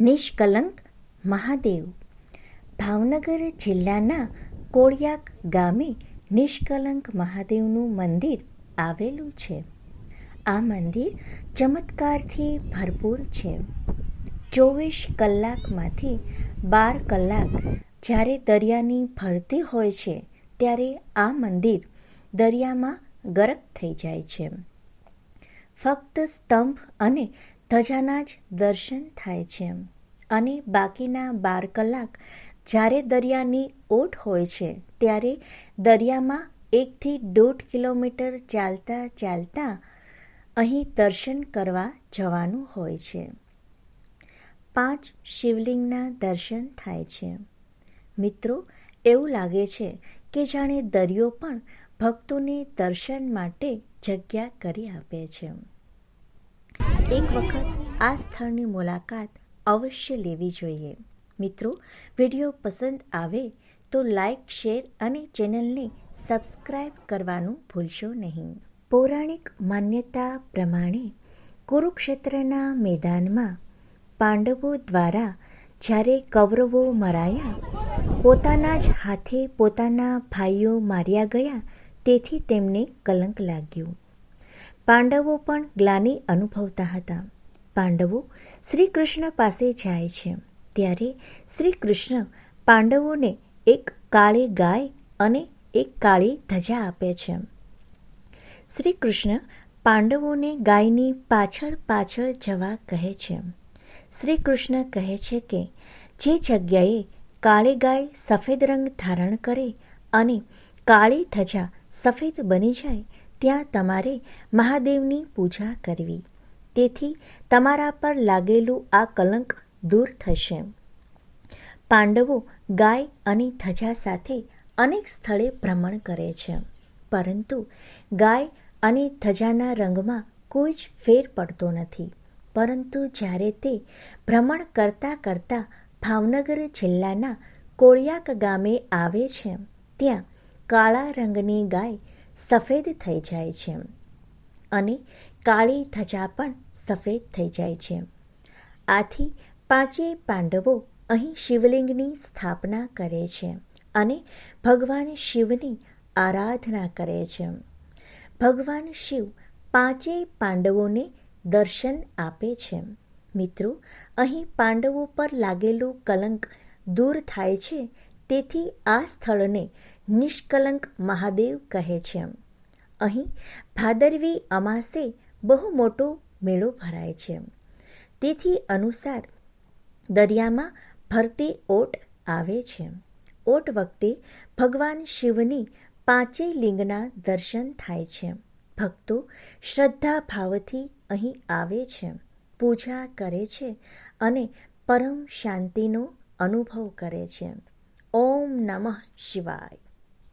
નિષ્કલંક મહાદેવ. ભાવનગર જિલ્લાના કોળિયાક ગામે નિષ્કલંક મહાદેવનું મંદિર આવેલું છે. આ મંદિર ચમત્કારથી ભરપૂર છે. ચોવીસ કલાકમાંથી બાર કલાક જ્યારે દરિયાની ભરતી હોય છે ત્યારે આ મંદિર દરિયામાં ગરક થઈ જાય છે. ફક્ત સ્તંભ અને ધજાના જ દર્શન થાય છે. અને બાકીના બાર કલાક જ્યારે દરિયાની ઓટ હોય છે, ત્યારે દરિયામાં એકથી દોઢ કિલોમીટર ચાલતા ચાલતા અહીં દર્શન કરવા જવાનું હોય છે. પાંચ શિવલિંગના દર્શન થાય છે. મિત્રો, એવું લાગે છે કે જાણે દરિયો પણ ભક્તોને દર્શન માટે જગ્યા કરી આપે છે. એક વખત આ સ્થળની મુલાકાત અવશ્ય લેવી જોઈએ. મિત્રો, વીડિયો પસંદ આવે તો લાઈક, શેર અને ચેનલને સબસ્ક્રાઈબ કરવાનું ભૂલશો નહીં. પૌરાણિક માન્યતા પ્રમાણે કુરુક્ષેત્રના મેદાનમાં પાંડવો દ્વારા જ્યારે કૌરવો મરાયા, પોતાના જ હાથે પોતાના ભાઈઓ માર્યા ગયા, તેથી તેમને કલંક લાગ્યું. પાંડવો પણ ગ્લાની અનુભવતા હતા. પાંડવો શ્રી કૃષ્ણ પાસે જાય છે. ત્યારે શ્રી કૃષ્ણ પાંડવોને એક કાળી ગાય અને એક કાળી ધજા આપે છે. શ્રી કૃષ્ણ પાંડવોને ગાયની પાછળ પાછળ જવા કહે છે. શ્રી કૃષ્ણ કહે છે કે, જે જગ્યાએ કાળી ગાય સફેદ રંગ ધારણ કરે અને કાળી ધજા સફેદ બની જાય ત્યાં તમારે મહાદેવની પૂજા કરવી. તેથી તમારા પર લાગેલું આ કલંક દૂર થશે. પાંડવો ગાય અને ધજા સાથે અનેક સ્થળે ભ્રમણ કરે છે. પરંતુ ગાય અને ધજાના રંગમાં કોઈ જ ફેર પડતો નથી. પરંતુ જ્યારે તે ભ્રમણ કરતાં કરતાં ભાવનગર જિલ્લાના કોળિયાક ગામે આવે છે, ત્યાં કાળા રંગની ગાય સફેદ થઈ જાય છે અને કાળી ધજા પણ સફેદ થઈ જાય છે. આથી પાંચેય પાંડવો અહીં શિવલિંગની સ્થાપના કરે છે અને ભગવાન શિવની આરાધના કરે છે. ભગવાન શિવ પાંચેય પાંડવોને દર્શન આપે છે. મિત્રો, અહીં પાંડવો પર લાગેલું કલંક દૂર થાય છે તેથી આ સ્થળને નિષ્કલંક મહાદેવ કહે છે. અહીં ભાદરવી અમાસે બહુ મોટો મેળો ભરાય છે. તેથી અનુસાર દરિયામાં ભરતી ઓટ આવે છે. ઓટ વખતે ભગવાન શિવની પાંચેય લિંગના દર્શન થાય છે. ભક્તો શ્રદ્ધા ભાવથી અહીં આવે છે, પૂજા કરે છે અને પરમ શાંતિનો અનુભવ કરે છે. ઓમ નમઃ શિવાય